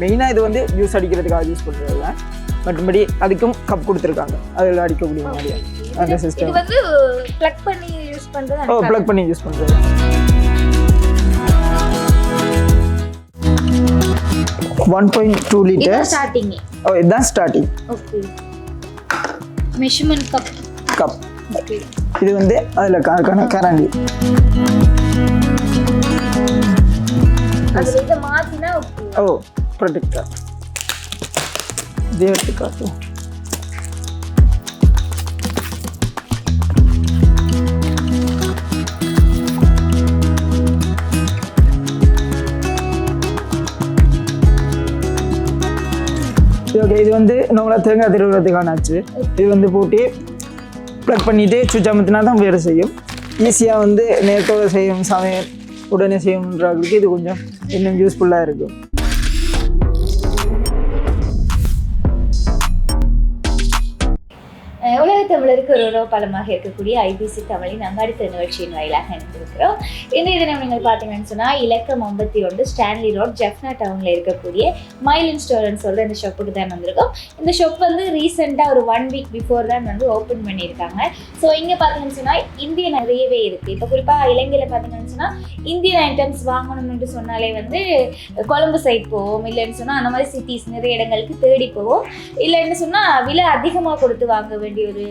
மெயினாக இது வந்து ஜூஸ் அடிக்கிறதுக்காக யூஸ் பண்ணுறதில்ல மற்றபடி அதுக்கும் கப் கொடுத்துருக்காங்க. அதில் அடிக்கக்கூடிய மாதிரி. அந்த சிஸ்டம் வந்து ப்ளக் பண்ணி யூஸ் பண்றது ஓ ப்ளக் பண்ணி யூஸ் பண்ணுறது one point two litres starting ஓ இதுதான் starting okay measurement cup cup இது வந்து அதில் கணக்கான கரண்டி. அதுல இதை மாத்தினா ஓகே ஓ ஓகே இது வந்து நம்மளா தேங்காய் திருவுறதுக்கான ஆச்சு இது வந்து போட்டு ப்ளக் பண்ணிவிட்டு சுவிட்ச் அமுத்தினா தான் வேலை செய்யும் ஈஸியாக வந்து நேரத்தோடு செய்யும் சமையல் உடனே செய்யணுன்றவங்களுக்கு இது கொஞ்சம் இன்னும் யூஸ்ஃபுல்லாக இருக்கும் தமிழருக்கு ஒரு உறவு பலமாக இருக்கக்கூடிய ஐபிசி தமிழின் அங்காடித்த நிகழ்ச்சியின் வாயிலாக இணைந்திருக்கிறோம். இன்றைய தினம் நீங்கள் பார்த்தீங்கன்னு சொன்னால் இலக்கம் ஐம்பத்தி ஒன்று ஸ்டான்லி ரோட் ஜெஃப்னா டவுனில் இருக்கக்கூடிய மைலின் ஸ்டோர்னு சொல்கிற இந்த ஷாப்புக்கு தான் வந்திருக்கோம். இந்த ஷாப் வந்து ரீசெண்டாக ஒரு ஒன் வீக் பிஃபோர் தான் வந்து ஓப்பன் பண்ணியிருக்காங்க. ஸோ இங்கே பார்த்தீங்கன்னு சொன்னால் இந்திய நிறையவே இருக்குது இப்போ குறிப்பாக இலங்கையில் பார்த்தீங்கன்னு சொன்னால் இந்தியன் ஐட்டம்ஸ் வாங்கணும்னு சொன்னாலே வந்து கொழம்பு சைட் போவோம். இல்லைன்னு சொன்னால் அந்த மாதிரி சிட்டிஸ் நிறைய இடங்களுக்கு தேடி போவோம். இல்லைன்னு சொன்னால் விலை அதிகமாக கொடுத்து வாங்க வேண்டிய ஒரு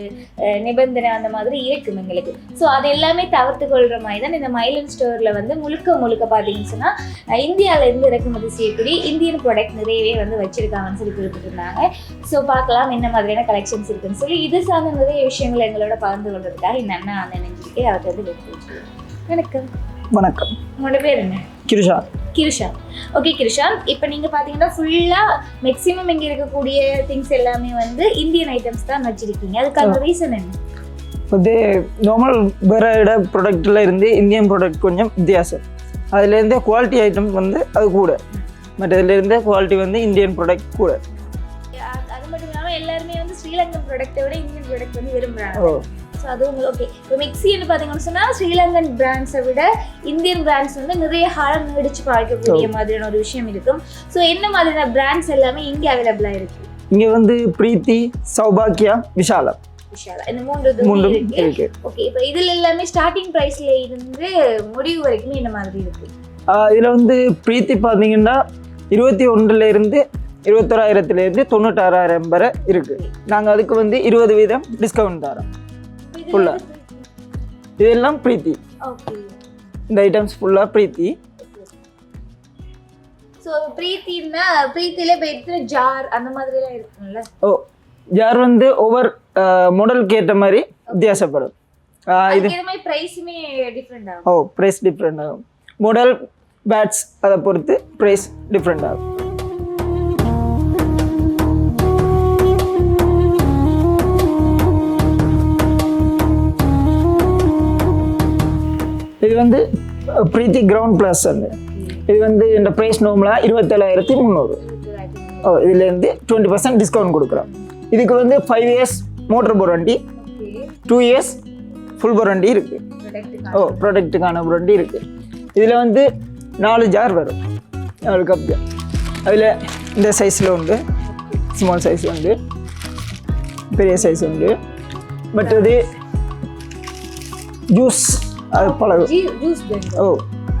நிபந்தனை அந்த மாதிரி இருக்கும் எங்களுக்கு. ஸோ அது எல்லாமே தவிர்த்து கொள்கிற மாதிரி தான் இந்த மைலன் ஸ்டோரில் வந்து முழுக்க முழுக்க பார்த்தீங்கன்னு சொன்னால் இந்தியாவிலேருந்து இறக்குமதி செய்யக்கூடிய இந்தியன் ப்ராடக்ட் நிறையவே வந்து வச்சுருக்காங்கன்னு சொல்லி கொடுத்துருந்தாங்க ஸோ பார்க்கலாம் என்ன மாதிரியான கலெக்ஷன்ஸ் இருக்குன்னு சொல்லி. இது சார்ந்த நிறைய விஷயங்கள் எங்களோட பகிர்ந்து கொள்றதுக்காக இந்த அண்ணா அந்த நினைஞ்சிருக்கே அவர்கிட்ட வந்து வெற்றி வணக்கம். வணக்கம். உங்களோட பேர் என்ன? கிருஷா. கிருஷாந்த் ஓகே கிருஷாந்த் இப்போ நீங்கள் பார்த்தீங்கன்னா ஃபுல்லாக மேக்ஸிமம் இங்கே இருக்கக்கூடிய திங்ஸ் எல்லாமே வந்து இந்தியன் ஐட்டம்ஸ் தான் வச்சிருக்கீங்க. அதுக்கான ரீசன் என்ன? வந்து நார்மல் வேற இட ப்ராடக்டில் இருந்து இந்தியன் ப்ராடக்ட் கொஞ்சம் வித்தியாசம். அதுலேருந்து குவாலிட்டி ஐட்டம் வந்து அது கூட. மற்றதுலேருந்து குவாலிட்டி வந்து இந்தியன் ப்ராடக்ட் கூட. அது மட்டும் இல்லாமல் எல்லாருமே வந்து ஸ்ரீலங்கன் ப்ராடக்ட்டை விட இந்தியன் ப்ராடக்ட் வந்து விரும்புகிறாங்க ஸோ அது உங்களுக்கு ஓகே இப்போ மிக்சின்னு பார்த்தீங்கன்னு சொன்னால் ஸ்ரீலங்கன் பிராண்ட்ஸை விட இந்தியன் பிராண்ட்ஸ் வந்து நிறைய காலம் நீடிச்சு பாய்க்கக்கூடிய மாதிரியான ஒரு விஷயம் இருக்கும். ஸோ என்ன மாதிரியான பிராண்ட்ஸ் எல்லாமே இங்கே அவைலபிளாக இருக்கு? இங்கே வந்து பிரீத்தி சௌபாக்கியா விஷாலம் விஷாலா. இந்த மூன்று இருக்கு. ஓகே இப்போ இதில் எல்லாமே ஸ்டார்டிங் ப்ரைஸ்ல இருந்து முடிவு வரைக்குமே என்ன மாதிரி இருக்கு? இதில் வந்து பிரீத்தி பார்த்தீங்கன்னா இருபத்தி ஒன்றுல இருந்து இருபத்தோராயிரத்துலேருந்து தொண்ணூத்தாறாயிரம் வரை இருக்குது நாங்கள் அதுக்கு வந்து இருபது வீதம் டிஸ்கவுண்ட் தரோம் ஆ. இதெல்லாம் பிரீத்தி. இந்த ஐட்டம்ஸ் ஃபுல்லாக பிரீத்தி. ஸோ பிரீத்தின்னா பிரீத்தில இப்போ எத்தனை ஜார் அந்த மாதிரிலாம் இருக்கும்ல? ஓ ஜார் வந்து ஒவ்வொரு மாடலுக்கு ஏற்ற மாதிரி வித்தியாசப்படும். இது ப்ரைஸுமே டிஃப்ரெண்ட் ஆகும். ஓ ப்ரைஸ் டிஃப்ரெண்ட் ஆகும். மாடல் பேட்ஸ் அதை பொறுத்து ப்ரைஸ் டிஃப்ரெண்ட் ஆகும். இது வந்து ப்ரீத்தி பிரீத்தி கிரவுண்ட் ப்ளஸ் வந்து இது வந்து இந்த ப்ரைஸ் நார்மலாக இருபத்தேழாயிரத்தி முந்நூறு ஓ இதுலேருந்து டுவெண்ட்டி பர்சன்ட் டிஸ்கவுண்ட் கொடுக்குறோம். இதுக்கு வந்து five years motor warranty two years full warranty இருக்குது ஓ ப்ராடக்ட்டுக்கான வாரண்டி இருக்குது இதில் வந்து நாலு ஜார் வரும். நாலு கப் ஜார் அதில் இந்த சைஸில் உண்டு. ஸ்மால் சைஸ் உண்டு. பெரிய சைஸ் உண்டு. மற்றது ஜூஸ் அது பழகும் பிளெண்டர் ஓ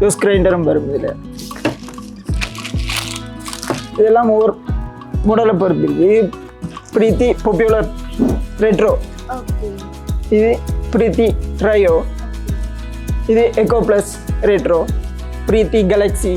ஜூஸ் கிரைண்டரும் வரும் இதில். இதெல்லாம் ஒவ்வொரு மாடலை பொறுத்து இருக்கு. இது பிரீத்தி பாப்புலர் ரெட்ரோ இது பிரீத்தி ட்ரையோ இது Eco Plus Retro Preethi Galaxy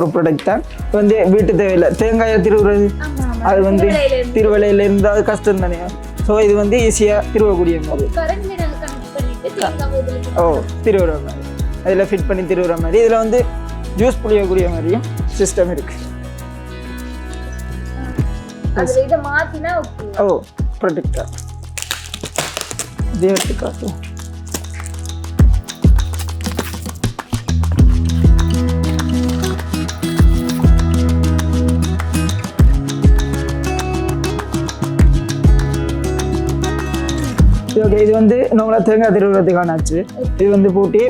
ஒரு ப்ராடக்ட் தான். வந்து வீட்டு தேவையில்லை. தேங்காயை திருவுறது அது வந்து திருவலையில் இருந்தால் கஷ்டம் தானே. ஸோ இது வந்து ஈஸியாக திருவக்கூடிய மாதிரி. ஓ திருவுற மாதிரி. அதில் ஃபிட் பண்ணி திருவுற மாதிரி. இதில் வந்து ஜூஸ் புளியக்கூடிய மாதிரியும் சிஸ்டம் இருக்குது ஓ ப்ரொடெக்டர் இதே எடுத்து காட்டும் ஓகே இது வந்து நம்மளா தேங்காய் திருவுறதுக்கான ஆச்சு. இது வந்து போட்டு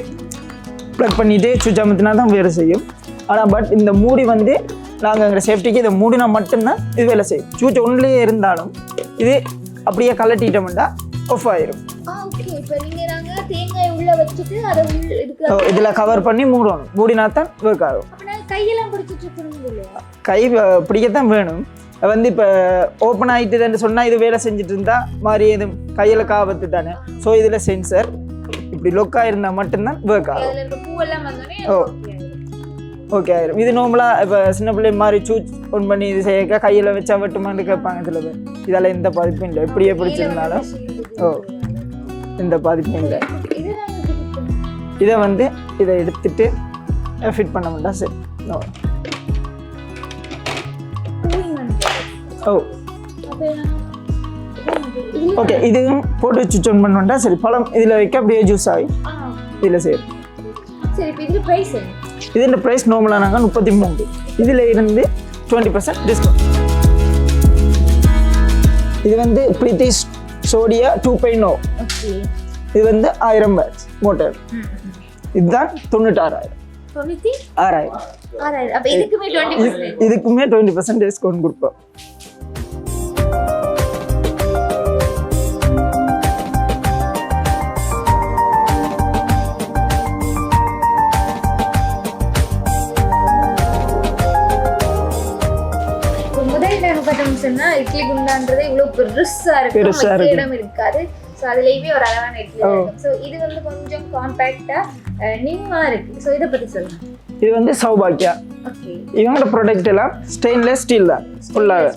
ப்ளக் பண்ணிட்டு சுவிட்ச் அமுத்தினா தான் வேலை செய்யும். ஆனால் பட் இந்த மூடி வந்து நாங்கள் எங்கள் சேஃப்டிக்கு இதை மூடினா மட்டும்தான் இது வேலை செய்யும். சுவிட்ச் ஒன்லேயே இருந்தாலும் இது அப்படியே கலட்டிட்டோம்னா ஆஃப் ஆயிரும். இதில் கவர் பண்ணி மூடணும் மூடினா தான் ஒர்க் ஆகும். கை பிடிக்கத்தான் வேணும். வந்து இப்போ ஓப்பன் ஆகிட்டுதுன்னு சொன்னால் இது வேலை செஞ்சுட்டு இருந்தா மாதிரி எதுவும் கையில் காபத்து தானே ஸோ இதில் சென்சர் இப்படி லொக்காக இருந்தால் மட்டும்தான் ஒர்க் ஆகும். ஓ. ஓகே ஆயிரும். இது நார்மலாக இப்போ சின்ன பிள்ளை மாதிரி சூஸ் ஒன் பண்ணி இது செய்ய கையில் வச்சா வெட்டுமான்னு கேட்பாங்க சில பேர். இதால் எந்த பாதிப்பும் இல்லை. எப்படியே பிடிச்சிருந்தாலும். ஓ. எந்த பாதிப்பும் இல்லை. இதை வந்து இதை எடுத்துட்டு ஃபிட் பண்ண மாட்டா சரி. ஓ. ஓ. ஓகே இதுவும் போட்டு வச்சு ஆன் பண்ணோம்டா சரி பழம் இதில் வைக்க அப்படியே ஜூஸ் ஆகி இதில் செய்யும் சரி இது ப்ரைஸ் இது இந்த ப்ரைஸ் நார்மலாக நாங்கள் முப்பத்தி மூணு இதில் இருந்து டுவெண்ட்டி பர்சன்ட் டிஸ்கவுண்ட் இது வந்து பிரீத்தி சோடியா டூ பாயிண்ட் ஓ இது வந்து ஆயிரம் பேட்ச் மோட்டர் இதுதான் தொண்ணூற்றாறாயிரம். ஆறாயிரம். இதுக்குமே டுவெண்ட்டி பர்சன்ட் டிஸ்கவுண்ட் கொடுப்போம். சொன்னா இட்லி குண்டான்றது இவ்வளவு பெருசா இருக்கும். இடம் இருக்காது. ஸோ அதுலயுமே ஒரு அளவான இட்லி. இருக்கும். ஸோ இது வந்து கொஞ்சம் காம்பேக்டா நிம்மா இருக்கு. ஸோ இதை பத்தி சொல்லுங்க. இது வந்து சௌபாக்கியா. இவங்களோட ப்ராடக்ட் எல்லாம் ஸ்டெயின்லெஸ் ஸ்டீல் தான். ஃபுல்லாகவே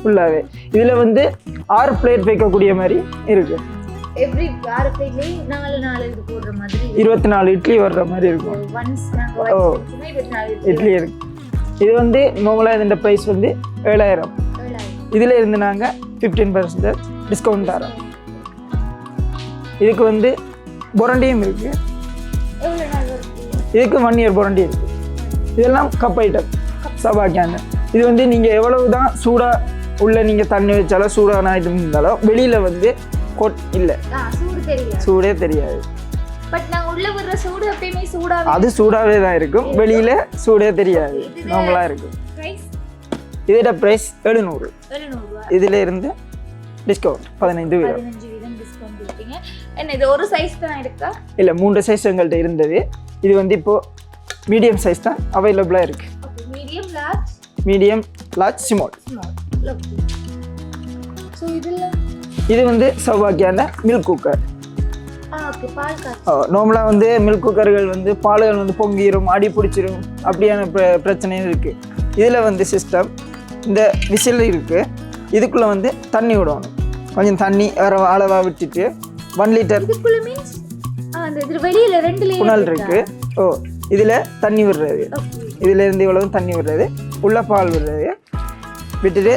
ஃபுல்லாகவே இதில் வந்து ஆறு பிளேட் வைக்கக்கூடிய மாதிரி இருக்குது எவ்ரி ஆறு பிளேட்லயும் நாலு நாலு இது போடுற மாதிரி இருபத்தி நாலு இட்லி வர்ற மாதிரி இருக்கும். ஓ. இட்லி இருக்கு. இது வந்து நார்மலாக இதோட ப்ரைஸ் வந்து ஏழாயிரம். இதில் இருந்து நாங்கள் ஃபிஃப்டீன் பர்சன்டேஜ் டிஸ்கவுண்ட் தரோம். இதுக்கு வந்து பொரண்டியும் இருக்குது இதுக்கு ஒன் இயர் பொரண்டி இருக்குது இதெல்லாம் கப் ஐட்டம் சபா கேன் இது வந்து நீங்கள் எவ்வளவு தான் சூடாக உள்ள நீங்கள் தண்ணி வச்சாலும் சூடான ஐட்டம் இருந்தாலும் வெளியில் வந்து கொட் இல்லை. சூடு தெரியாது. அது சூடாகவே தான் இருக்கும். வெளியில் சூடே தெரியாது. நார்மலாக இருக்கும். இதோட ப்ரைஸ் எழுநூறு இதில் இருந்து டிஸ்கவுண்ட் பதினைந்து வீதம் என்ன இது ஒரு சைஸ் தான் இருக்கா இல்லை மூன்று சைஸ் எங்கள்கிட்ட இருந்தது இது வந்து இப்போது மீடியம் சைஸ் தான் அவைலபிளாக இருக்குது medium large medium large small இது வந்து சௌபாக்கியான மில்க் குக்கர் நார்மலாக வந்து மில்க் குக்கர்கள் வந்து பால்கள் வந்து பொங்கிரும் அடி பிடிச்சிரும் அப்படியான பிர- பிரச்சனையும் இருக்குது இதில் வந்து சிஸ்டம் இந்த விசில் இருக்குது இதுக்குள்ளே வந்து தண்ணி விடணும். கொஞ்சம் தண்ணி வர அளவாக விட்டுட்டு ஒன் லிட்டர் புனல் இருக்குது ஓ இதில் தண்ணி விடுறது. ஓகே. இதுல இருந்து இவ்வளவு தண்ணி விடுறது. உள்ள பால் விடுறது. விட்டுட்டு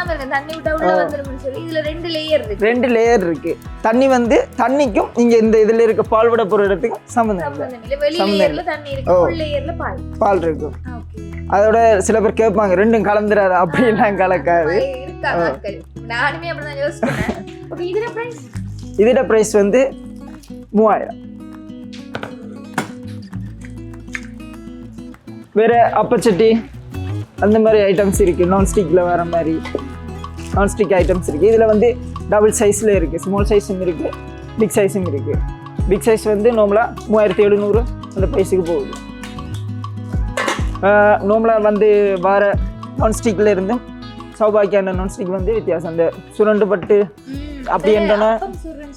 நிறைய பேருக்கு விளங்காம இருக்கு தண்ணி விட்டா உள்ள வந்துரும்னு சொல்லி இதுல ரெண்டு லேயர் இருக்கு. ரெண்டு லேயர் இருக்கு. தண்ணி வந்து தண்ணிக்கும் இங்க இந்த இதுல இருக்க பால் விட போற இடத்துக்கும் சம்மந்தம் இல்லை. சம்பந்தம் இல்ல. வெளி லேயர்ல தண்ணி இருக்கு ஓ. உள் லேயர்ல பால். பால் இருக்கும். ஓகே அதோட சில பேர் கேட்பாங்க ரெண்டும் கலந்துறாரு அப்படின்லாம் கலக்காது. நானுமே அப்படிதான் இதோட ப்ரைஸ் வந்து மூவாயிரம். வேற அப்பச்சட்டி அந்த மாதிரி ஐட்டம்ஸ் இருக்கு நான் ஸ்டிக்ல வர மாதிரி. நான் ஸ்டிக் ஐட்டம்ஸ் இருக்கு. இதுல வந்து டபுள் சைஸ்ல இருக்கு. ஸ்மால் சைஸும் இருக்கு. பிக் சைஸும் இருக்கு. பிக் சைஸ் வந்து நார்மலா மூவாயிரத்தி எழுநூறு அந்த ப்ரைஸுக்கு போகுது. நார்மலாக வந்து வர நான் ஸ்டிக்ல இருந்து சௌபாக்கியான நான் ஸ்டிக் வந்து வித்தியாசம். அந்த சுரண்டு பட்டு அப்படி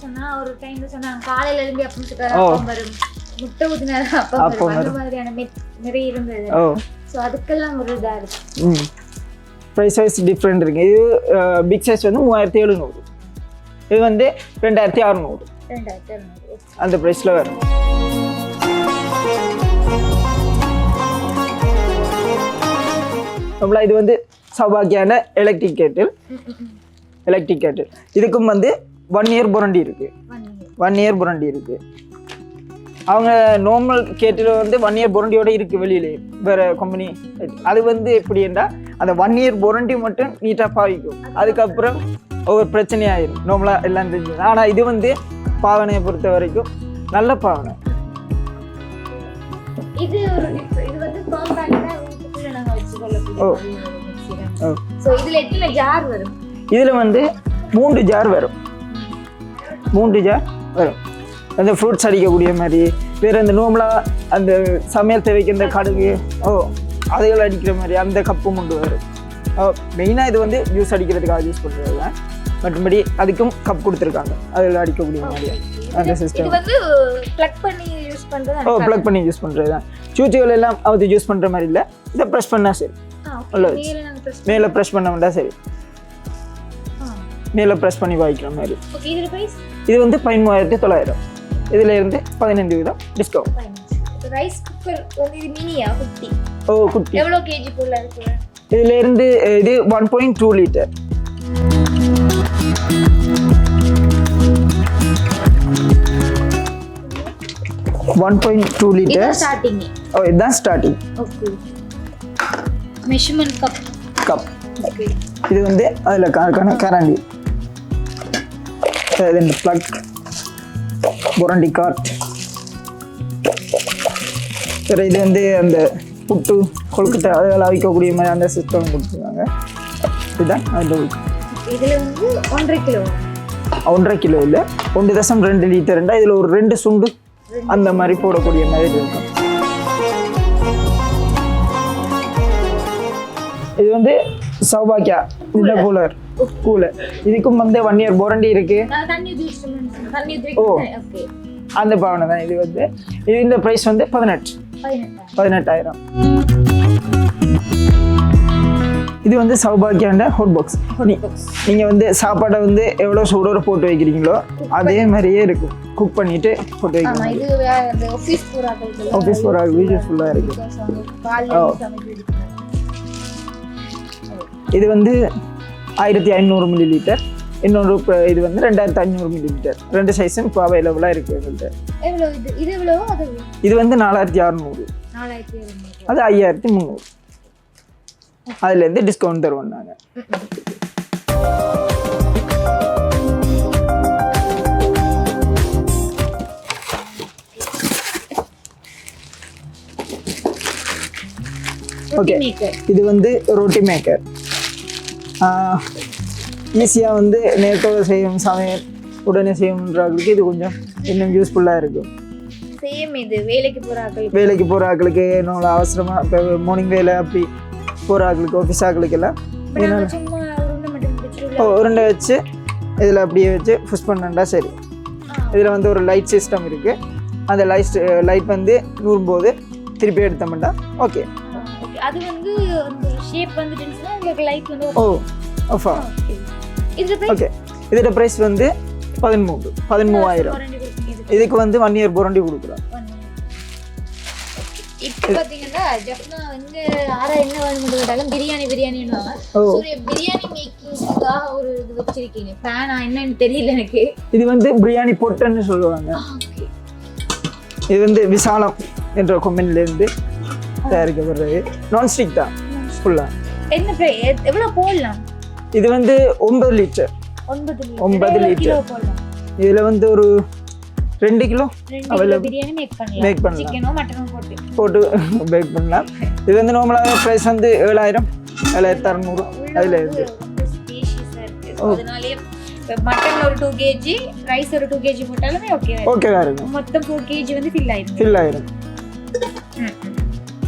சொன்னா ஒரு டைம்ல சொன்னாங்க காலையில அப்பம் வரும். முட்டை ஊத்தினா அப்பம் வரும். அந்த. மாதிரியான மெத் நிறைய இருந்தது. ஸோ அதுக்கெல்லாம் ஒரு இதா இருக்கு. ப்ரைஸ் வைஸ் டிஃப்ரெண்ட் இருக்கு. இது பிக் சைஸ் வந்து மூவாயிரத்தி எழுநூறு. இது வந்து ரெண்டாயிரத்தி அறநூறு. அந்த ப்ரைஸில் வரும். நம்மளா இது வந்து சௌபாக்கியான எலக்ட்ரிக் கேட்டில் எலக்ட்ரிக் கேட்டில் இதுக்கும் வந்து ஒன் இயர் புரண்டி இருக்கு. ஒன் இயர் புரண்டி இருக்கு. அவங்க நார்மல் கேட்டில் வந்து ஒன் இயர் புரண்டியோட இருக்கு வெளியிலே வேற கம்பெனி அது வந்து எப்படின்னா அந்த ஒன் இயர் புரண்டி மட்டும் நீட்டாக பாவிக்கும். அதுக்கப்புறம் ஒவ்வொரு பிரச்சனையாயிரும். நார்மலாக எல்லாம் தெரிஞ்சு ஆனால் இது வந்து பாவனையை பொறுத்த வரைக்கும் நல்ல பாவனை. இது ஒரு இது வந்து. ஒரு இதில் வந்து மூன்று ஜார் வரும். மூன்று ஜார் வரும். அந்த ஃப்ரூட்ஸ் அடிக்கக்கூடிய மாதிரி வேறு அந்த நோம்பலாக அந்த சமையல் தேவைக்கு இந்த கடுகு ஓ அதுகள் அடிக்கிற மாதிரி அந்த கப்பும் கொண்டு வரும். மெயினாக இது வந்து ஜூஸ் அடிக்கிறதுக்காக யூஸ் பண்ணுறது தான். மற்றபடி அதுக்கும் கப் கொடுத்துருக்காங்க. அதில் அடிக்கக்கூடிய மாதிரி. அந்த சிஸ்டம் வந்து ப்ளக் பண்ணி யூஸ் பண்றது ஓ ப்ளக் பண்ணி யூஸ் பண்ணுறது தான். சூச்சிகள் எல்லாம் அது யூஸ் பண்ணுற மாதிரி இல்லை. இதை ப்ரெஸ் பண்ணால் சரி. மேல ப்ரெஸ் பண்ண வேண்டாம் சரி. மேலே ப்ரெஸ் பண்ணி வாங்கிக்கிற மாதிரி. இது வந்து பதிமூவாயிரத்தி தொள்ளாயிரம். இதில் இருந்து பதினைந்து வீதம் டிஸ்கவுண்ட் ரைஸ் குக்கர் வந்து இது மினியா குட்டி ஓ குட்டி எவ்வளவு கேஜி போல இருக்கு இதில் இருந்து இது one point two litre one point two litre starting ஓ இதுதான் starting okay measurement cup cup இது வந்து அதில் கரண்டி இது ப்ளக் புரண்டி காட் சரி இது வந்து அந்த புட்டு கொழுக்கட்டை அதெல்லாம் அவிக்கக்கூடிய மாதிரி அந்த சிஸ்டம் கொடுத்துருக்காங்க. இதுதான் அந்த இதுல வந்து ஒன்றரை கிலோ. ஒன்றரை கிலோ இல்லை. ஒன்று தசம் ரெண்டு லிட்டர்ண்டா இதில் ஒரு ரெண்டு சுண்டு அந்த மாதிரி போடக்கூடிய மாதிரி இருக்கும். இது வந்து சௌபாக்கியா. இந்த கூலர் கூலர் இதுக்கும் வந்து ஒன் இயர் வாரண்டி இருக்கு. ஓ. அந்த பாவனை தான் இது வந்து. இது இந்த ப்ரைஸ் வந்து பதினெட்டு. பதினெட்டா பதினெட்டாயிரம். இது வந்து சௌபாக்கியாண்ட ஹோட் பாக்ஸ் நீங்கள் வந்து சாப்பாடை வந்து எவ்வளோ சூடோட போட்டு வைக்கிறீங்களோ அதே மாதிரியே இருக்கும் குக் பண்ணிட்டு போட்டு வைக்கணும் ஆஃபீஸ் போகிற யூஸ்ஃபுல்லாக இருக்கு. காலையில சமைக்கிறது இது வந்து ஆயிரத்தி ஐநூறு மில்லி லிட்டர் இன்னொரு இது வந்து ரெண்டாயிரத்தி ஐநூறு மில்லி லிட்டர் ரெண்டு சைஸும் இப்போ அவைலபிளாக இருக்குது எங்கள்கிட்ட இது? வந்து நாலாயிரத்தி அறநூறு. அது ஐயாயிரத்தி முந்நூறு அதுலேருந்து டிஸ்கவுண்ட் தருவோம் நாங்கள் ஓகே இது வந்து ரொட்டி மேக்கர் ஈஸியாக வந்து நேரத்தோடு செய்யும் சமையல் உடனே செய்யணுன்றவங்களுக்கு இது கொஞ்சம் இன்னும் யூஸ்ஃபுல்லாக இருக்கும். சேம் இது. வேலைக்கு போறாக்களுக்கு வேலைக்கு போகிற ஆட்களுக்கு இன்னும் அவசரமாக இப்போ மார்னிங் வேலை அப்படி போகிற ஆட்களுக்கு ஆஃபீஸ் ஆட்களுக்கு எல்லாம். உருண்டை வச்சு இதில் அப்படியே வச்சு புஷ் பண்ணா சரி. இதில் வந்து ஒரு லைட் சிஸ்டம் இருக்குது அந்த லைட் லைட் வந்து நூறும்போது திருப்பி எடுத்தோம்னா ஓகே ஓகே அது வந்து ஷேப் வந்துட்டுச்சுன்னா உங்களுக்கு லைட் வந்து ஓ ஓஃபா ஓகே இது போய் ஓகே இதோட ப்ரைஸ் வந்து பதிமூன்று பதிமூவாயிரம். இதுக்கு. வந்து ஒன் இயர் புரண்டி கொடுக்குறோம். இப்போ பார்த்தீங்கன்னா ஜப்னா வந்து யாரா என்ன வேணும்னு கேட்டாலும் பிரியாணி பிரியாணின்னுவாங்க பிரியாணி மேக்கிங்காக ஒரு இது வச்சிருக்கீங்க. பேனா என்னன்னு தெரியல எனக்கு. இது வந்து பிரியாணி பொட்டுன்னு சொல்லுவாங்க. இது வந்து விசாலம் என்ற கொம்பனிலேருந்து தயாரிக்கப்படுறது. நான்ஸ்டிக் தான் ஃபுல்லாக என்ன எவ்வளோ போடலாம்? இது வந்து ஒன்பது லிட்டர் ஒன்பது போடலாம்? இதில் வந்து ஒரு ரெண்டு கிலோ. பிரியாணி மேக் பண்ணலாம். Make பண்ணலாம். போட்டு. பேக் பண்ணலாம். இது வந்து நார்மலாக ப்ரைஸ் வந்து ஏழாயிரம் ஏழாயிரத்தி அறநூறு. அதில் இருந்து மட்டன் ஒரு டூ கேஜி ரைஸ் ஒரு டூ கேஜி போட்டாலுமே ஓகே ஓகேவா இருக்கும் மொத்தம் ஃபோர் கேஜி வந்து ஃபில் ஆயிடும் ஃபில் ஆயிரும்.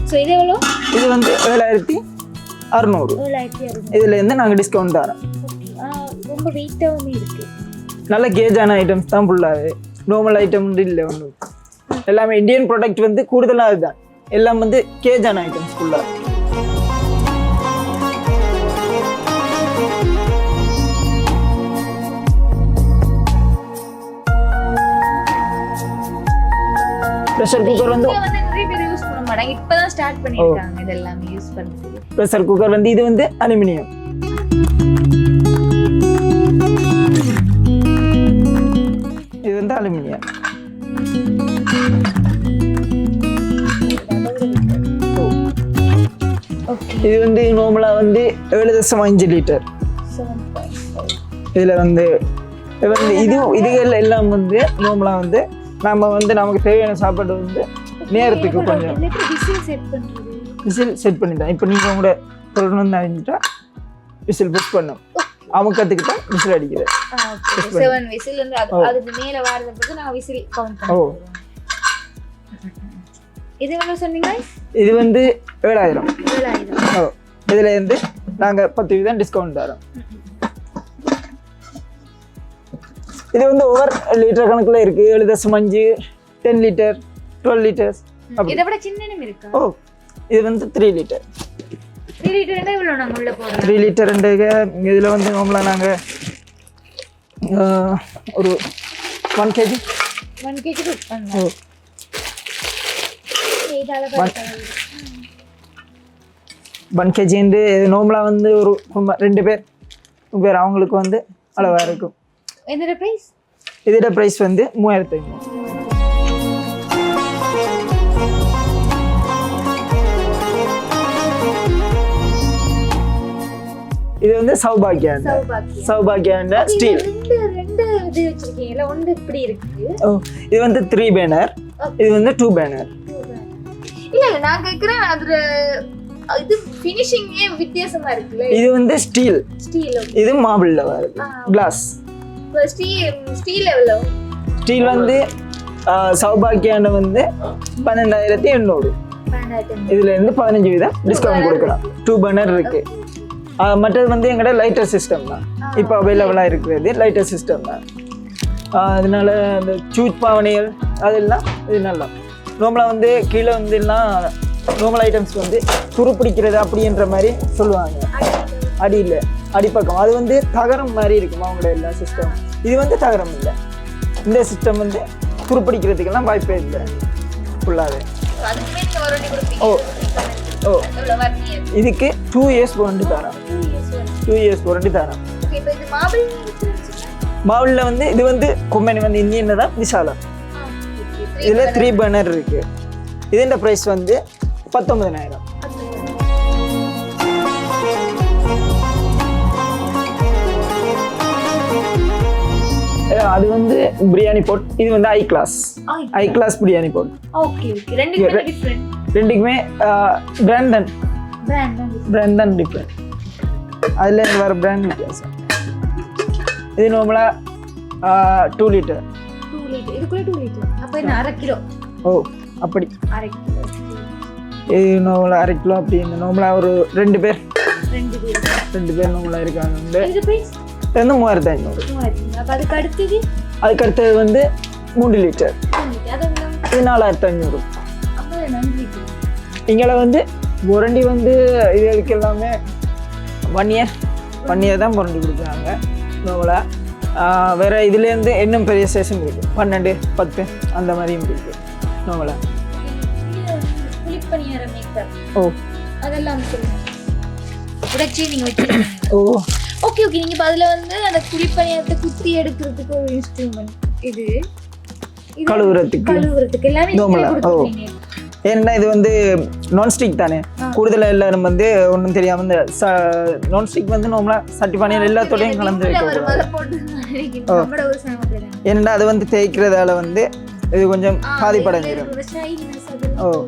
ஸோ இது எவ்வளோ இது வந்து ஏழாயிரத்தி அறநூறு. அறுநூறு. இதுலேருந்து நாங்கள் டிஸ்கவுண்ட் தரோம். ரொம்ப வெயிட்டாகவும் இருக்கு. நல்ல கேஜான ஐட்டம்ஸ் தான் ஃபுல்லாகவே நார்மல் ஐட்டம் இல்லை ஒன்றும் எல்லாமே இந்தியன் ப்ராடக்ட் வந்து கூடுதலாக இதுதான் எல்லாம் வந்து கேஜான ஐட்டம்ஸ் ஃபுல்லாக ப்ரெஷர் குக்கர் வந்து நிறைய பேர் யூஸ் பண்ண மாட்டாங்க. இப்பதான் ஸ்டார்ட் பண்ணிருக்காங்க. இதெல்லாமே யூஸ் பண்றது ப்ரெஷர் குக்கர் வந்து இது வந்து அலுமினியம். இது வந்து அலுமினியம். இது வந்து நார்மலாக வந்து ஏழு தசம் அஞ்சு லிட்டர் இதில் வந்து இது வந்து இது இதுகள் எல்லாம் வந்து நார்மலாக வந்து நம்ம வந்து நமக்கு தேவையான சாப்பாடு வந்து நேரத்துக்கு கொஞ்சம். விசில் செட் பண்ணிட்டேன். இப்போ நீங்கள் கூட தொடர்ந்து வந்து அறிஞ்சிட்டா விசில் புஷ் பண்ணும். அமுக்கத்துக்கு தான் விசில் அடிக்கிறது செவன் விசில் அதுக்கு மேல வாரத பிறகு நான் விசில் கவுண்ட் ஓ. இது எவ்வளவு சொன்னீங்க? இது வந்து ஏழாயிரம். ஏழாயிரம். ஓ. இதில் இருந்து நாங்கள் பத்து வீதம் டிஸ்கவுண்ட் தரோம். இது வந்து ஒவ்வொரு லிட்டர் கணக்கில் இருக்குது ஏழு தசம் அஞ்சு டென் லிட்டர் டுவெல் லிட்டர்ஸ் இதை விட சின்னனும் இருக்கா? ஓ. இது வந்து three litre three litre litre இதில் வந்து நார்மலாக நாங்கள் ஒரு ஒன் கேஜி ஒன் கேஜி ஓ ஒன் கேஜின்ட்டு நார்மலாக வந்து ஒரு ரெண்டு பேர். பேர் அவங்களுக்கு வந்து அளவாக இருக்கும். பிரைஸ் இதோட ப்ரைஸ் வந்து மூவாயிரத்தி ஐநூறு. இது வந்து சௌபாக்கியம் சௌபாகியாண்ட ஸ்டீல். இது வந்து த்ரீ பேனர் இது வந்து டூ பேனர் இல்ல நான் கேக்குறேன் அதுல இது ஃபினிஷிங்கே வித்தியாசமா இருக்குல்ல? இது வந்து ஸ்டீல் ஸ்டீல் இது மாபிளில் வருது. கிளாஸ் ஸ்டீல் ஸ்டீல் எவ்வளோ ஸ்டீல் வந்து சௌபாகியாண்ட வந்து பன்னெண்டாயிரத்தி எண்ணூறு. இதுல இருந்து பதினஞ்சு வீதம் டிஸ்கவுண்ட் கொடுக்கலாம். டூ பர்னர் இருக்கு. மற்றது வந்து எங்கள்ட லைட்டர் சிஸ்டம் தான். இப்போ அவைலபிளாக இருக்கிறது லைட்டர் சிஸ்டம் தான். அதனால அந்த சூட் பாவனைகள் அதெல்லாம் இது நல்லா. நார்மலாக வந்து கீழே வந்து எல்லாம் நார்மல் ஐட்டம்ஸ் வந்து துருப்பிடிக்கிறது அப்படின்ற மாதிரி சொல்லுவாங்க. அடியில் அடிப்பக்கம். அது வந்து தகரம் மாதிரி இருக்கும் அவங்களோட எல்லா சிஸ்டம் இது வந்து தகரம் இல்லை. இந்த சிஸ்டம் வந்து துருப்பிடிக்கிறதுக்கெல்லாம் வாய்ப்பே இல்லை. ஃபுல்லாகவே ஓ. ஓ. இதுக்கு டூ இயர்ஸ் வாரண்டி தரோம் டூ இயர்ஸ் வாரண்டி தரோம் மாவுலில் வந்து இது வந்து கொம்பனி வந்து இந்தியன் தான் விசாலம். இதில் த்ரீ பர்னர் இருக்கு. இதோட ப்ரைஸ் வந்து பத்தொன்பதனாயிரம் அது வந்து பிரியாணி போட் இது வந்து ஐ கிளாஸ் ஐ class biryani pot. Okay okay ரெண்டுக்குமே பிராண்டன் பிராண்ட் தான் பிராண்ட் டிஃப்ரெண்ட் அதில் வர பிராண்ட் வித்தியாசம் இது நார்மலாக டூ லிட்டர் ஓ அப்படி. இது நார்மலாக அரை கிலோ அப்படி இந்த நார்மலாக ஒரு ரெண்டு பேர். ரெண்டு பேர். நார்மலாக இருக்காங்க வந்து மூவாயிரத்தி ஐநூறு. அதுக்கு அடுத்தது? வந்து மூணு லிட்டர் இது நாலாயிரத்தி ஐநூறு. இங்கே வந்து வாரண்டி வந்து இது இதுக்கு எல்லாமே ஒன் இயர் ஒன் இயர் தான் வாரண்டி கொடுக்குறாங்க. நார்மலாக வேறு இதுலேருந்து இன்னும் பெரிய ஸ்டேஷன் இருக்குது பன்னெண்டு பத்து அந்த மாதிரியும் இருக்குது மேக்கப் ஓ. அதெல்லாம் உடைச்சி நீங்க வச்சிருக்கீங்க. ஓ. ஓகே ஓகே நீங்க இப்ப அதுல வந்து அந்த குளிப்பணியாரத்தை குத்தி எடுக்கிறதுக்கு ஒரு இன்ஸ்ட்ருமெண்ட் இது. கழுவுறதுக்கு. கழுவுறதுக்கு எல்லாமே நீங்களே ஓ. ஏன்னா இது வந்து நான்ஸ்டிக் தானே? கூடுதலாக எல்லாரும் வந்து ஒன்றும் தெரியாமல் இந்த நான்ஸ்டிக் வந்து நார்மலாக சட்டி பானையில் எல்லாத்தோடையும் கலந்து வைக்க. ஏன்னா அது வந்து தேய்க்கிறதால வந்து இது கொஞ்சம் பாதிப்படைஞ்சிடும். ஓ.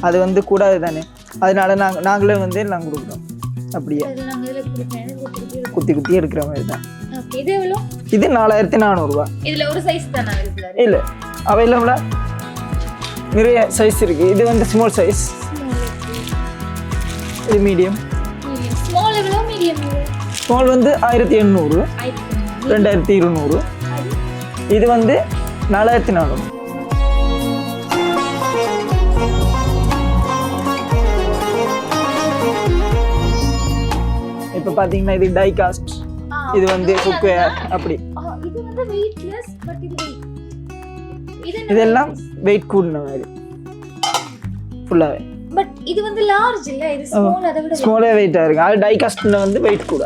அது வந்து கூடாது தானே? அதனால நாங்கள் நாங்களே வந்து நாங்கள் கொடுக்குறோம். அப்படியே. குத்தி குத்தி எடுக்கிற மாதிரி தான். இது நாலாயிரத்தி நானூறுரூவா இதுல ஒரு சைஸ் தானே? இல்லை. அவைலபிளா நிறைய சைஸ் இருக்குது இது வந்து ஸ்மால் சைஸ் இது மீடியம்? ஸ்மால் வந்து ஆயிரத்தி எண்ணூறு. ரெண்டாயிரத்தி இருநூறு? இது வந்து நாலாயிரத்தி நானூறு. இப்போ பார்த்தீங்கன்னா இது டை காஸ்ட் ஆ, இது வந்து. குக்வேர் அப்படி. இது வந்து வெயிட்லெஸ் பட் இது இதெல்லாம் வெயிட் கூடின மாதிரி. ஃபுல்லாகவே பட் இது வந்து லார்ஜ் இல்ல? இது ஸ்மால் அதை விட ஸ்மாலே வெயிட்டாக இருக்குது அது டை காஸ்ட்டில் வந்து வெயிட் கூட.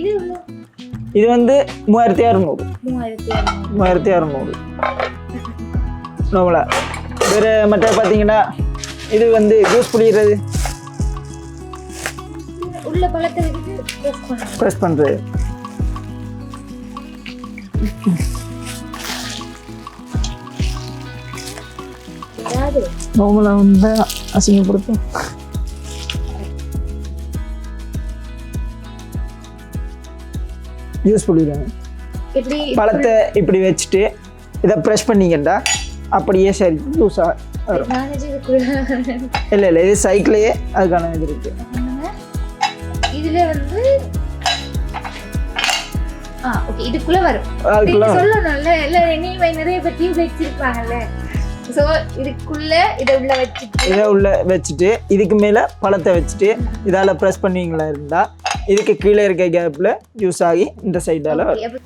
இது இது வந்து மூவாயிரத்தி அறநூறு. மூவாயிரத்தி அறுநூறு. நார்மலா வேறு மற்ற பார்த்தீங்கன்னா இது வந்து ஜூஸ் புளிகிறது உள்ள பழத்தை ப்ரெஸ் பண்ணுறது நார்மலாக வந்து அசிங்கப்படுத்தும் யூஸ் பண்ணிடுவேன் இப்படி பழத்தை இப்படி வச்சுட்டு இதை ப்ரெஷ் பண்ணீங்கடா அப்படியே சரி லூஸாக வரும் இல்லை இல்லை இது சைக்கிளையே அதுக்கான இது இருக்கு இதுல வந்து ஆ ஓகே இதுக்குள்ள வரும் சொல்லணும்ல இல்ல நீங்க நிறைய பேர் டியூப் சோ இதுக்குள்ள இதை உள்ள வச்சுட்டு இதை உள்ள வச்சுட்டு இதுக்கு மேலே பழத்தை வச்சுட்டு இதால் ப்ரெஸ் பண்ணுவீங்களா இருந்தால் இதுக்கு கீழே இருக்க கேப்பில் யூஸ் ஆகி இந்த சைடால்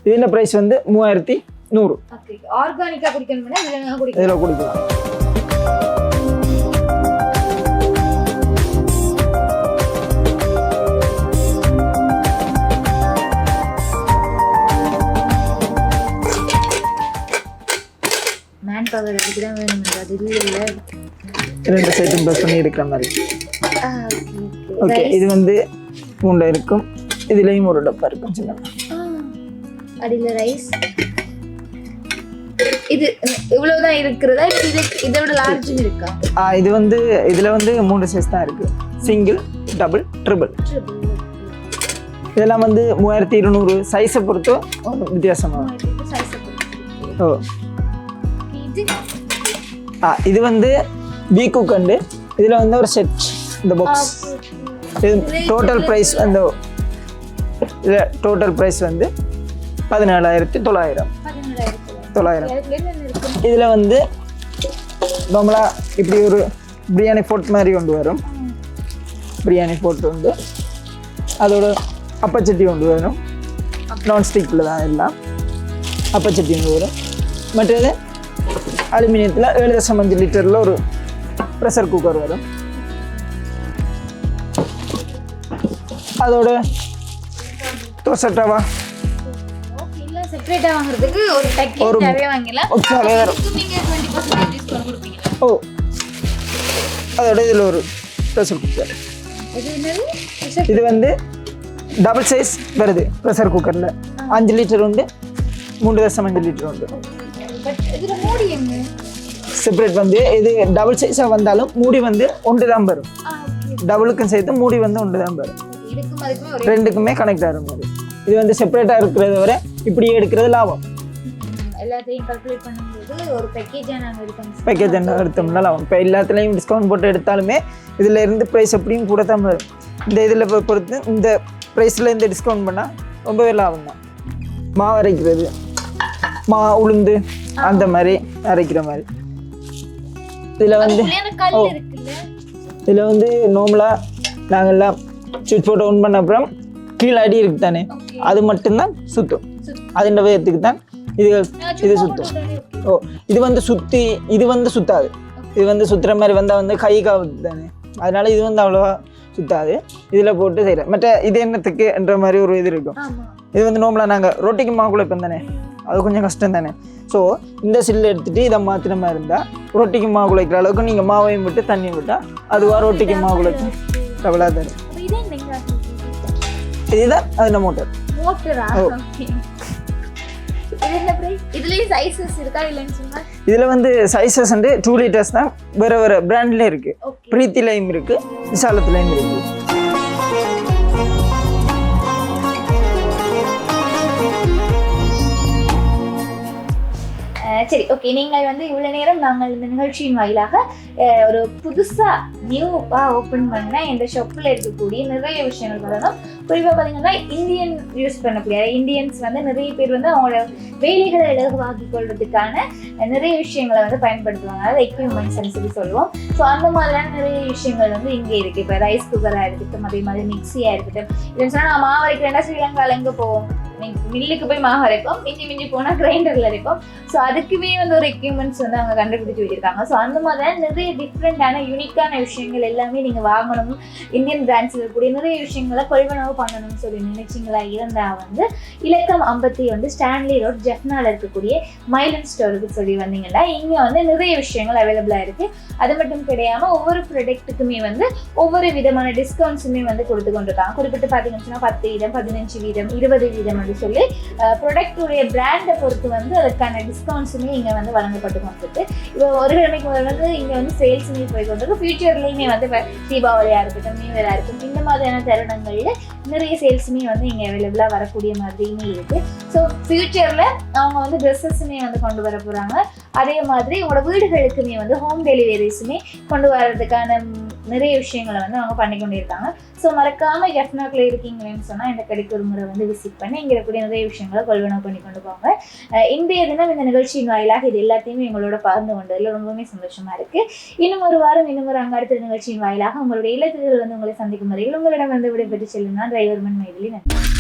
இதில் ப்ரைஸ் வந்து? மூவாயிரத்தி நூறு. ஆர்கானிக்கா குடிக்கணும்னா இதில் குடிக்கலாம். பவர் அதுக்கு தான் வேணும். அது இல்ல. ரெண்டு சைடும் ப்ரெஸ் பண்ணி எடுக்கிற மாதிரி. ஓகே இது வந்து பூண்டை இருக்கும். இதுலேயும் ஒரு டப்பா இருக்கும் சின்ன அடியில ரைஸ் இது இவ்வளவுதான் இருக்கிறதா? இது இதை விட லார்ஜும் இருக்கா? ஆ, இது வந்து இதில் வந்து மூணு சைஸ் தான் இருக்குது சிங்கிள் டபுள் ட்ரிபிள் இதெல்லாம் வந்து மூவாயிரத்தி இருநூறு சைஸை பொறுத்து. வித்தியாசமாக ஓ. இது வந்து வீக்கு கண்டு இதில் வந்து ஒரு செட் இந்த பாக்ஸ் இது டோட்டல் ப்ரைஸ் வந்து இதில் டோட்டல் ப்ரைஸ் வந்து பதினேழாயிரத்தி தொள்ளாயிரம். தொள்ளாயிரம். இதில் வந்து நார்மலாக இப்படி ஒரு பிரியாணி போட் மாதிரி கொண்டு வரும். பிரியாணி போட்டு வந்து அதோட அப்பச்சட்டி கொண்டு வரும். நான்ஸ்டிக்கில் தான் எல்லாம். அப்பச்சட்டி கொண்டு வரும். மற்றது அலுமினியத்தில் ஏழு தசம் அஞ்சு லிட்டரில் ஒரு ப்ரெஷர் குக்கர் வரும். அதோட தோசை டவா ஒரு பேக்கேஜ் ஒரு- நிறைய வாங்கிடலாம். ஒரு நிறைய வரும். அதுக்கு நீங்க 20% டிஸ்கவுண்ட் கொடுப்பீங்க ஓ அதோட இதில் ஒரு ப்ரெஷர் குக்கர் இது வந்து டபுள் சைஸ் வருது ப்ரெஷர் குக்கரில் அஞ்சு லிட்டர் உண்டு மூன்று தசம் அஞ்சு லிட்டர் உண்டு. பட் இதுல மூடி எங்க செப்பரேட் வந்து இது டபுள் சைஸாக வந்தாலும் மூடி வந்து ஒன்று தான் வரும் டபுளுக்கும் சேர்த்து மூடி வந்து ஒன்று தான் வரும் ரெண்டுக்குமே கனெக்ட் ஆகிற மாதிரி. இது வந்து செப்பரேட்டாக இருக்கிறத விட இப்படியே எடுக்கிறது லாபம். எல்லாத்தையும் கால்குலேட் பண்ணும்போது ஒரு பேக்கேஜா நாங்க எடுத்தோம் பேக்கேஜ் என்ன எடுத்தோம்னா லாபம். இப்போ எல்லாத்துலேயும் டிஸ்கவுண்ட் போட்டு எடுத்தாலுமே இதில் இருந்து ப்ரைஸ் எப்படியும் கூட தான் வரும். இந்த இதில் பொறுத்து இந்த ப்ரைஸில் இந்த டிஸ்கவுண்ட் பண்ணால் ரொம்பவே லாபம் தான் மாவு அரைக்கிறது. மா உளுந்து அந்த மாதிரி அரைக்கிற மாதிரி. இதில் வந்து இருக்குல்ல? இதில் வந்து நார்மலாக நாங்கள் எல்லாம் சுவிட்ச் போட்டு ஆன் பண்ண அப்புறம் கீழே அடி இருக்கு தானே அது மட்டும்தான் சுத்தும். அதுன்ற வேகத்துக்கு தான் இது இது சுத்தும். ஓ இது வந்து சுற்றி இது வந்து சுத்தாது. இது வந்து சுத்துற மாதிரி வந்தால் வந்து கை காவுது தானே அதனால இது வந்து அவ்வளோவா சுத்தாது. இதில் போட்டு செய்கிறேன் மற்ற இது என்னத்துக்கு என்ற மாதிரி ஒரு இது இருக்கும். இது வந்து நார்மலாக நாங்கள் ரொட்டிக்கு மாவு குழைப்போம் தானே? அது கொஞ்சம் கஷ்டம் தானே. ஸோ இந்த சில்லு எடுத்துட்டு இதை மாற்றின மாதிரி இருந்தால் ரொட்டிக்கு மாவு குழைக்கிற அளவுக்கு நீங்கள் மாவையும் விட்டு தண்ணியும் விட்டால் அதுவாக ரொட்டிக்கு மாவு குழைக்கும். டபுளாக தரும் இதுதான் அதில் மோட்டர். இதில் வந்து சைஸஸ் வந்து டூ லிட்டர்ஸ் தான். வேறு வேறு பிராண்ட்லேயும் இருக்குது பிரீத்திலையும் இருக்குது விசாலத்துலேயும் இருக்குது சரி ஓகே நீங்கள் வந்து இவ்வளோ நேரம் நாங்கள் இந்த நிகழ்ச்சியின் வாயிலாக ஒரு புதுசாக நியூவாக ஓப்பன் பண்ண இந்த ஷாப்பில் இருக்கக்கூடிய நிறைய விஷயங்கள் சொல்லணும் குறிப்பாக பார்த்தீங்கன்னா இந்தியன் யூஸ் பண்ணக்கூடிய இந்தியன்ஸ் வந்து நிறைய பேர் வந்து அவங்களோட வேலைகளை இலகுவாக்கி கொள்வதற்கான நிறைய விஷயங்களை வந்து பயன்படுத்துவாங்க. அதாவது எக்யூப்மெண்ட்ஸ்னு சொல்லி சொல்லுவோம். ஸோ அந்த மாதிரியான நிறைய விஷயங்கள் வந்து இங்கே இருக்குது இப்போ ரைஸ் குக்கராக இருக்கட்டும் அதே மாதிரி மிக்சியாக இருக்கட்டும். இல்லைன்னு சொன்னால் நான் மாவு அரைக்கிறேன்னா ஸ்ரீலங்காவில் எங்கே போவோம்? மில்லுக்கு போய் மாவு அரைப்போம். மிஞ்சி மிஞ்சி போனால் கிரைண்டரில் அரைப்போம். ஸோ அதுக்குமே வந்து ஒரு எக்யூப்மெண்ட்ஸ் வந்து அவங்க கண்டுபிடிச்சு வச்சிருக்காங்க. ஸோ அந்த மாதிரி நிறைய டிஃப்ரெண்டான யூனிக்கான விஷயங்கள் எல்லாமே நீங்கள் வாங்கணும். இந்தியன் பிராண்ட்ஸில் இருக்கக்கூடிய நிறைய விஷயங்களை கொள்வனவு பண்ணணும்னு சொல்லி நினைச்சிங்களா? இருந்தால் வந்து இலக்கம் ஐம்பத்தி வந்து ஸ்டான்லி ரோட் ஜெஃப்னால இருக்கக்கூடிய மைலன் ஸ்டோருக்கு சொல்லி வந்தீங்கன்னா இங்கே வந்து நிறைய விஷயங்கள் அவைலபிளாக இருக்குது அது மட்டும் கிடையாமல் ஒவ்வொரு ப்ராடக்ட்டுக்குமே வந்து ஒவ்வொரு விதமான டிஸ்கவுண்ட்ஸுமே வந்து கொடுத்து கொண்டிருக்காங்க. குறிப்பிட்டு பார்த்தீங்கன்னு பத்து வீதம் பதினஞ்சு வீதம் இருபது வீதம் அப்படி சொல்லி வந்து ப்ரொடக்டுடைய பிராண்டை பொறுத்து வந்து அதுக்கான டிஸ்கவுண்ட்ஸுமே இங்கே வந்து வழங்கப்பட்டு கொண்டிருக்கு. இப்போ ஒரு கிழமைக்கு வந்து இங்கே வந்து சேல்ஸுமே போய் கொண்டிருக்கு. ஃபியூச்சர்லேயுமே வந்து இப்போ தீபாவளியாக இருக்கட்டும் நியூ இயராக இருக்கட்டும் இந்த மாதிரியான தருணங்களில் நிறைய சேல்ஸுமே வந்து இங்கே அவைலபிளாக வரக்கூடிய மாதிரியுமே இருக்குது ஸோ ஃப்யூச்சரில் அவங்க வந்து ட்ரெஸ்ஸஸுமே வந்து கொண்டு வர போகிறாங்க அதே மாதிரி உங்களோட வீடுகளுக்குமே வந்து ஹோம் டெலிவரிஸுமே கொண்டு வர்றதுக்கான நிறைய விஷயங்களை வந்து அவங்க பண்ணி கொண்டிருக்காங்க. ஸோ மறக்காமல் ஜெஃப்னாக்கில் இருக்கீங்களேன்னு சொன்னால் இந்த கடைக்கு ஒரு முறை வந்து விசிட் பண்ணி இங்கே இருக்கக்கூடிய நிறைய விஷயங்களை கொள்வனவு பண்ணி கொண்டு போங்க. இன்றைய தினம் இந்த நிகழ்ச்சியின் வாயிலாக இது எல்லாத்தையுமே எங்களோட பகிர்ந்து கொண்டதில் ரொம்பவுமே சந்தோஷமா இருக்கு. இன்னும் ஒரு வாரம் இன்னும் ஒரு அங்காடுத்த நிகழ்ச்சியின் வாயிலாக உங்களுடைய இல்லத்துகள் வந்து உங்களை சந்திக்கும் வரையில் உங்களிடம் வந்து விடைபெற்று செல்லும் நான் டிரைவர் மண் மைதிலி. நன்றி.